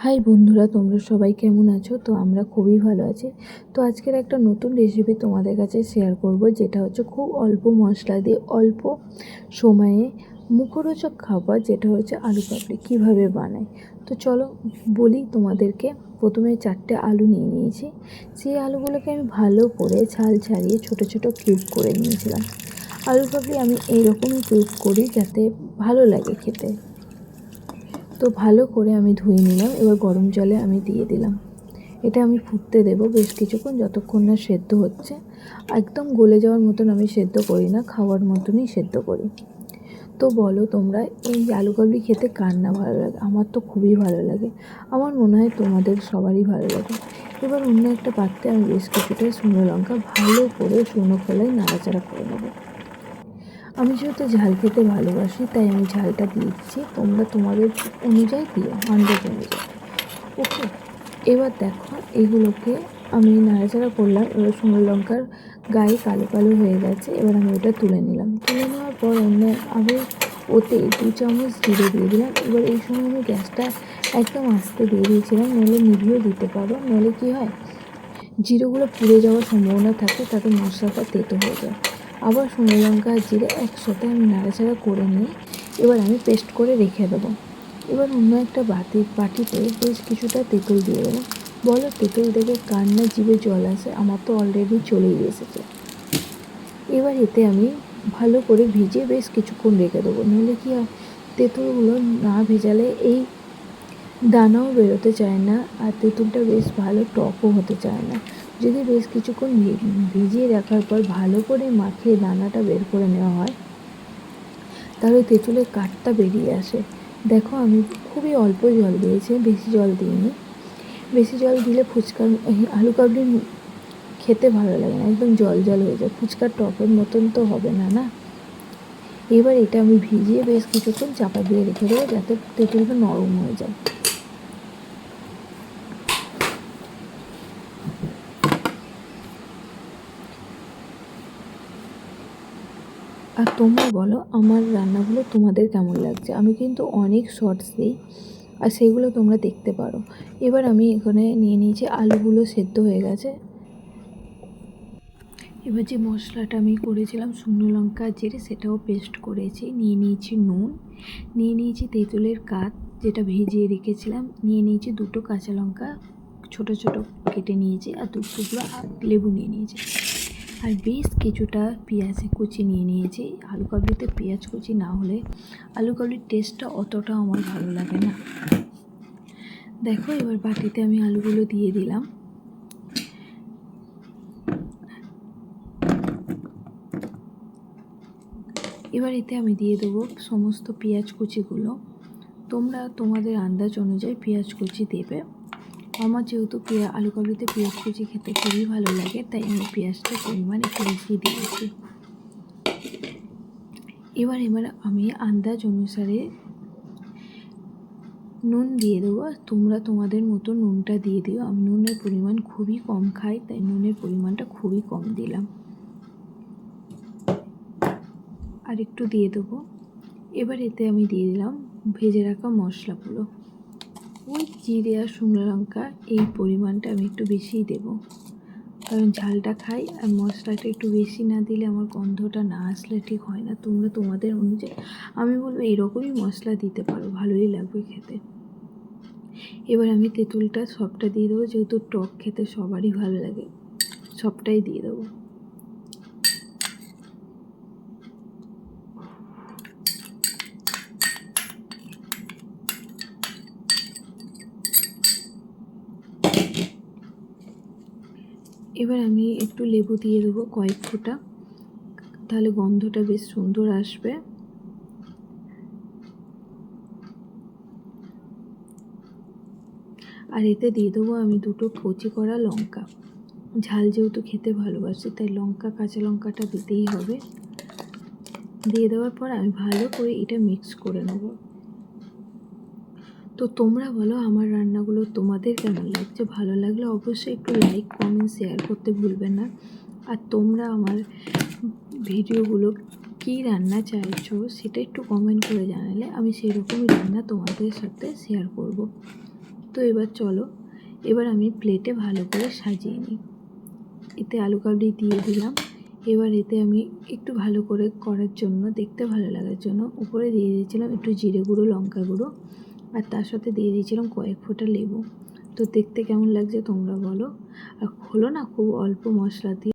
High বন্ধুরা, তোমরা সবাই কেমন আছো? তো আমরা খুবই ভালো আছি। তো আজকের একটা নতুন রেসিপি তোমাদের কাছে শেয়ার করব, যেটা হচ্ছে খুব অল্প মশলা দিয়ে, অল্প সময়ে মুখরোচক খাবার, যেটা হচ্ছে আলু পাপড়ি। কীভাবে বানাই? তো চলো বলি তোমাদেরকে, প্রথমে চারটে আলু নিয়ে নিয়েছি। সেই আলুগুলোকে আমি ভালো করে ছাল ছাড়িয়ে ছোট ছোট কিউব করে নিয়েছিলাম। আলু পাপড়ি আমি এইরকমই কিউব করি যাতে ভালো লাগে খেতে। তো ভালো করে আমি ধুয়ে নিলাম, এবার গরম জলে আমি দিয়ে দিলাম। এটা আমি ফুটতে দেবো বেশ কিছুক্ষণ যতক্ষণ না সেদ্ধ হচ্ছে। একদম গলে যাওয়ার মতন আমি সেদ্ধ করি না, খাওয়ার মতনই সেদ্ধ করি। তো বলো তোমরা, এই আলু কাবলি খেতে কার না ভালো লাগে? আমার তো খুবই ভালো লাগে। আমার মনে হয় তোমাদের সবারই ভালো লাগে। এবার অন্য একটা পাত্রে আমি বেশ কিছুটা শুকনো লঙ্কা ভালো করে শুকনো খোলায় নাড়াচাড়া করে নেব। আমি যেহেতু ঝাল খেতে ভালোবাসি, তাই আমি ঝালটা দিচ্ছি। তোমরা তোমাদের অনুযায়ী দিও আন্দাজ অনুযায়ী। ওকে এবার দেখো, এগুলোকে আমি নাড়াচাড়া করলাম। এবার শুকনো লঙ্কার গায়ে কালো কালো হয়ে গেছে, এবার আমি ওটা তুলে নিলাম। তুলে নেওয়ার পর অন্য আমি ওতে দু চামচ জিরে দিয়ে দিলাম। এবার এই সময় আমি গ্যাসটা একদম আস্তে দিয়ে দিয়েছিলাম নইলে নিভিয়েও দিতে পারো নইলে কী হয়, জিরেগুলো পুড়ে যাওয়ার সম্ভাবনা থাকে, তাতে মশলাটা তেতো হয়ে যায়। আবার শুকনো লঙ্কা আর জিরে একসাথে আমি নাড়াচাড়া করে নিয়ে এবার আমি পেস্ট করে রেখে দেবো। এবার অন্য একটা বাটি, বাটিতে বেশ কিছুটা তেঁতুল দিয়ে দেবো। বলো তেঁতুল দেখে কান্না জিভে জল আসে? আমার তো অলরেডি চলেই এসেছে। এবার এতে আমি ভালো করে ভিজে বেশ কিছুক্ষণ রেখে দেবো। নাহলে কি তেঁতুলগুলো না ভেজালে এই দানাও বেরোতে চায় না, আর তেঁতুলটা বেশ ভালো টকও হতে চায় না। যদি বেশ কিছুক্ষণ ভিজিয়ে রাখার পর ভালো করে মাখিয়ে দানাটা বের করে নেওয়া হয়, তাহলে তেঁতুলের কাঠটা বেরিয়ে আসে। দেখো, আমি খুবই অল্প জল দিয়েছি, বেশি জল দিইনি। বেশি জল দিলে ফুচকার আলু কাবলি খেতে ভালো লাগে না, একদম জল জল হয়ে যায়। ফুচকার টপের মতন তো হবে না না? এবার এটা আমি ভিজিয়ে বেশ কিছুক্ষণ চাপা দিয়ে রেখে দেবো যাতে তেঁতুলটা নরম হয়ে যায়। আর তোমরা বলো, আমার রান্নাগুলো তোমাদের কেমন লাগছে? আমি কিন্তু অনেক শর্টস দিই, আর সেগুলো তোমরা দেখতে পারো। এবার আমি এখানে নিয়ে নিয়েছি আলুগুলো সেদ্ধ হয়ে গেছে। এবার যে মশলাটা আমি করেছিলাম, শুকনো লঙ্কা জিরে, সেটাও পেস্ট করেছি। নিয়ে নিয়েছি নুন, নিয়ে নিয়েছি তেঁতুলের কাত, যেটা ভেজিয়ে রেখেছিলাম। নিয়ে নিয়েছি দুটো কাঁচা লঙ্কা, ছোট ছোট কেটে নিয়েছি, আর দু টুকরো লেবু নিয়ে নিয়েছি। আর বেশ কিছুটা পেঁয়াজ কুচি নিয়ে নিয়েছি। আলু কাবলিতে পেঁয়াজ কুচি না হলে আলু কাবলির টেস্টটা অতটা আমার ভালো লাগে না। দেখো, এবার বাটিতে আমি আলুগুলো দিয়ে দিলাম। এবার এতে আমি দিয়ে দেবো সমস্ত পেঁয়াজ কুচিগুলো। তোমরা তোমাদের আন্দাজ অনুযায়ী পেঁয়াজ কুচি দেবে। আমার যেহেতু পেঁয়া আলু কাবলিতে পেঁয়াজ কুচি খেতে খুবই ভালো লাগে, তাই আমি পেঁয়াজটা পরিমাণ একটু বেশি দিয়েছি। এবার এবার আমি আন্দাজ অনুসারে নুন দিয়ে দেবো। তোমরা তোমাদের মতো নুনটা দিয়ে দিও। আমি নুনের পরিমাণ খুবই কম খাই, তাই নুনের পরিমাণটা খুবই কম দিলাম। আর একটু দিয়ে দেবো। এবার এতে আমি দিয়ে দিলাম ভেজে রাখা মশলাগুলো। ওই জিরে আর শুকনো লঙ্কা, এই পরিমাণটা আমি একটু বেশিই দেব। কারণ ঝালটা খাই আর মশলাটা একটু বেশি না দিলে আমার গন্ধটা না আসলে ঠিক হয় না। তোমরা তোমাদের অনুযায়ী। আমি বলব এরকমই মশলা দিতে পারো, ভালোই লাগবে খেতে। এবার আমি তেঁতুলটা সবটা দিয়ে দেবো, যেহেতু টক খেতে সবারই ভালো লাগে, সবটাই দিয়ে দেবো। এবার আমি একটু লেবু দিয়ে দেবো কয়েক ফোঁটা। তাহলে গন্ধটা বেশ সুন্দর আসবে। আর এতে দিয়ে দেবো আমি দুটো কচি করা লঙ্কা। ঝাল যেহেতু খেতে ভালোবাসি, তাই লঙ্কা, কাঁচা লঙ্কাটা দিতেই হবে। দিয়ে দেওয়ার পর আমি ভালো করে এটা মিক্স করে নেব। তো তোমরা বলো আমার রান্নাগুলো তোমাদের কেমন লাগছে? ভালো লাগলে অবশ্যই একটু লাইক কমেন্ট শেয়ার করতে ভুলবে না। আর তোমরা আমার ভিডিওগুলো কী রান্না চাইছো সেটা একটু কমেন্ট করে জানালে আমি সেরকমই রান্না তোমাদের সাথে শেয়ার করব। তো এবার চলো, এবার আমি প্লেটে ভালো করে সাজিয়ে নিই। এতে আলু কাবলি দিয়ে দিলাম। এবার এতে আমি একটু ভালো করে করার জন্য, দেখতে ভালো লাগার জন্য উপরে দিয়ে দিয়েছিলাম একটু জিরে গুঁড়ো, লঙ্কা গুঁড়ো। আর তার সাথে দিয়ে দিয়েছিলাম কয়েক ফোঁটা লেবু। তো দেখতে কেমন লাগছে তোমরা বলো। আর হলো না খুব অল্প মশলা দিয়ে